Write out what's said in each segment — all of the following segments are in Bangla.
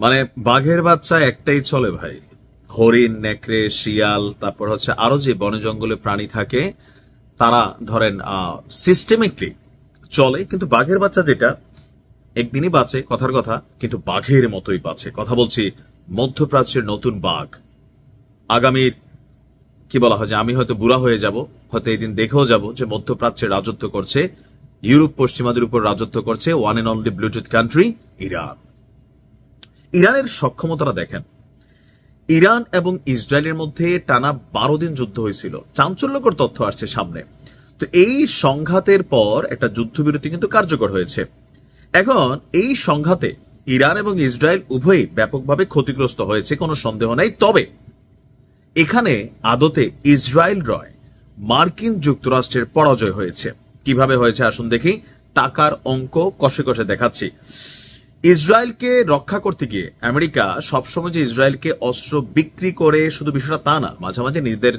মানে বাঘের বাচ্চা একটাই চলে ভাই। হরিণ, নেকড়ে, শিয়াল, তারপর হচ্ছে আরও যে বনে জঙ্গলে প্রাণী থাকে, তারা ধরেন সিস্টেমিকলি চলে, কিন্তু বাঘের বাচ্চা যেটা, একদিনই বাঁচে, কথার কথা, কিন্তু বাঘের মতোই বাঁচে। কথা বলছি মধ্যপ্রাচ্যের নতুন বাঘ। আগামীর কি বলা হয় যে, আমি হয়তো বুড়া হয়ে যাব, হয়তো এই দিন দেখেও যাব যে মধ্যপ্রাচ্যে রাজত্ব করছে, ইউরোপ পশ্চিমাদের উপর রাজত্ব করছে one and only bluetooth country Iran ইরানের সক্ষমতাটা দেখেন। ইরান এবং ইসরায়েলের মধ্যে টানা বারো দিন যুদ্ধ হয়েছিল। চাঞ্চল্যকর তথ্য আসছে সামনে। তো এই সংঘাতের পর একটা যুদ্ধবিরতি কিন্তু কার্যকর হয়েছে। এখন এই সংঘাতে ইরান এবং ইসরায়েল উভয়ই ব্যাপকভাবে ক্ষতিগ্রস্ত হয়েছে, কোনো সন্দেহ নাই। তবে এখানে আদতে ইসরায়েল রয় মার্কিন যুক্তরাষ্ট্রের পরাজয় হয়েছে। কীভাবে হয়েছে? আসুন দেখি। টাকার অঙ্ক কষে কষে দেখাচ্ছি। ইসরায়েলকে রক্ষা করতে গিয়ে আমেরিকা সবসময় যে ইসরায়েলকে অস্ত্র বিক্রি করে শুধু বিষয়টা তা না মাঝে মাঝে নিজেদের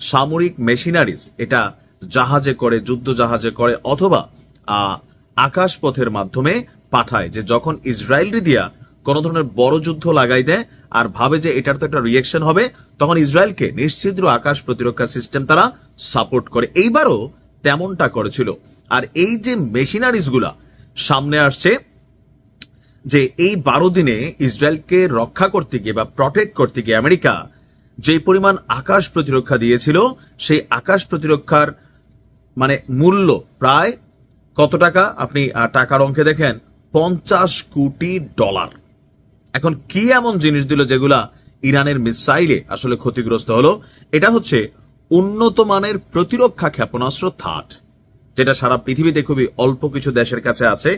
সামরিক মেশিনারিজ এটা জাহাজে করে যুদ্ধ জাহাজে করে অথবা আহ, আকাশপথের মাধ্যমে পাঠায় যে যখন ইসরায়েল দিয়া কোন ধরনের বড় যুদ্ধ লাগাই দেয় আর ভাবে যে এটার তো একটা রিয়েকশন হবে তখন ইসরায়েলকে নিশ্চিদ্র আকাশ প্রতিরক্ষা সিস্টেম তারা সাপোর্ট করে। এইবারও তেমনটা করেছিল। আর এই যে মেশিনারিজগুলা সামনে আসছে যে এই বারো দিনে ইসরায়েলকে রক্ষা করতে গিয়ে বা প্রটেক্ট করতে গিয়ে আমেরিকা যে পরিমাণ আকাশ প্রতিরক্ষা দিয়েছিল, সেই আকাশ প্রতিরক্ষার মানে মূল্য প্রায় কত টাকা? আপনি টাকার অঙ্কে দেখেন, পঞ্চাশ কোটি ডলার। এখন কি এমন জিনিস দিল যেগুলা ইরানের মিসাইলে আসলে ক্ষতিগ্রস্ত হলো? এটা হচ্ছে উন্নত মানের প্রতিরক্ষা ক্ষেপণাস্ত্র থাট, যেটা সারা পৃথিবীতে খুবই অল্প কিছু দেশের কাছে আছে।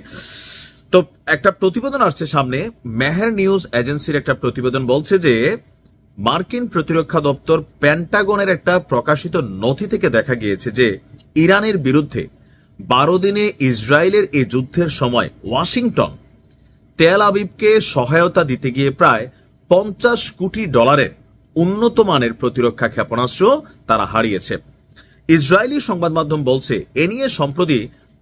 তো একটা প্রতিবেদন আসছে সামনে। মেহের নিউজ এজেন্সির একটা প্রতিবেদন বলছে যে, মার্কিন প্রতিরক্ষা দপ্তর প্যান্টাগনের একটা প্রকাশিত নথি থেকে দেখা গিয়েছে যে, ইরানের বিরুদ্ধে বারো দিনে ইসরায়েলের এই যুদ্ধের সময় ওয়াশিংটন, তেল আবিবকে সহায়তা দিতে গিয়ে প্রায় পঞ্চাশ কোটি ডলারের উন্নত মানের প্রতিরক্ষা ক্ষেপণাস্ত্র তারা হারিয়েছে। ইসরায়েলি সংবাদ মাধ্যম বলছে, এ নিয়ে সম্প্রতি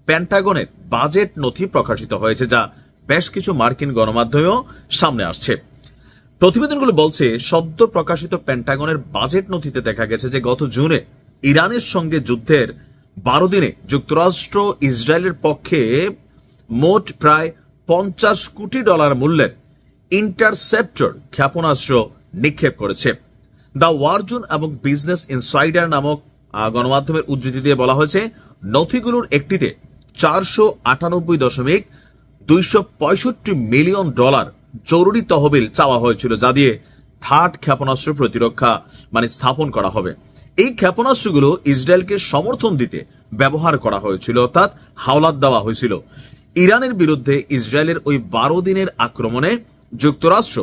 প্যান্টাগনের বাজেট নথি প্রকাশিত হয়েছে যা বেশ কিছু মার্কিন গণমাধ্যমেও সামনে আসছে। প্রতিবেদনগুলো বলছে, সদ্য প্রকাশিত প্যান্টাগনের বাজেট নথিতে দেখা গেছে যে গত জুনে ইরানের সঙ্গে যুদ্ধের বারো দিনে যুক্তরাষ্ট্র ইসরায়েলের পক্ষে মোট প্রায় পঞ্চাশ কোটি ডলার মূল্যের ইন্টারসেপ্টর ক্ষেপণাস্ত্র নিক্ষেপ করেছে। দ্য ওয়ার্জুন এবং বিজনেস ইনসাইডার নামক গণমাধ্যমের উদ্ধৃতি দিয়ে বলা হয়েছে, নথিগুলোর একটিতে চারশো আটানব্বই দশমিক দুইশো পঁয়ষট্টি মিলিয়ন ডলার জরুরি তহবিল চাওয়া হয়েছিল যা দিয়ে থার্ড ক্ষেপণাস্ত্র প্রতিরক্ষা মানে স্থাপন করা হবে। এই ক্ষেপণাস্ত্রগুলো ইসরায়েলকে সমর্থন দিতে ব্যবহার করা হয়েছিল, অর্থাৎ হাওলাত দেওয়া হয়েছিল। ইরানের বিরুদ্ধে ইসরায়েলের ওই বারো দিনের আক্রমণে যুক্তরাষ্ট্র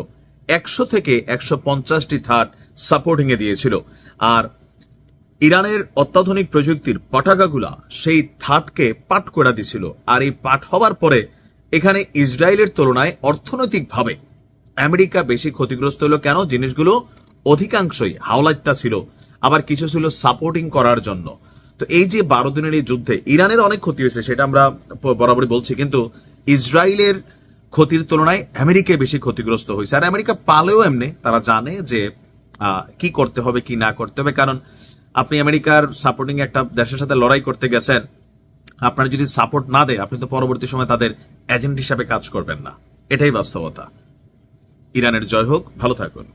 একশো থেকে একশো পঞ্চাশটি থার্ড সাপোর্টিং এ দিয়েছিল। আর ইরানের অত্যাধুনিক প্রযুক্তির পটাকাগুলা সেই থাটকে পাট করে দিছিল। আর এই পাট হবার পরে এখানে ইসরায়েলের তুলনায় অর্থনৈতিকভাবে আমেরিকা বেশি ক্ষতিগ্রস্ত হলো কেন? জিনিসগুলো অধিকাংশই হাওলাইটটা ছিল। আবার কিছু ছিল সাপোর্টিং করার জন্য। তো এই যে বারো দিনের এই যুদ্ধে ইরানের অনেক ক্ষতি হয়েছে, সেটা আমরা বরাবরই বলছি, কিন্তু ইসরায়েলের ক্ষতির তুলনায় আমেরিকা বেশি ক্ষতিগ্রস্ত হয়েছে। আর আমেরিকা পালেও এমনি, তারা জানে যে কি করতে হবে, কি না করতে হবে। কারণ আপনি আমেরিকার সাপোর্টিং একটা দেশের সাথে লড়াই করতে গেছেন, আপনার যদি সাপোর্ট না দেয়, আপনি তো পরবর্তী সময় তাদের এজেন্ট হিসাবে কাজ করবেন না। এটাই বাস্তবতা। ইরানের জয় হোক, ভালো থাকুন।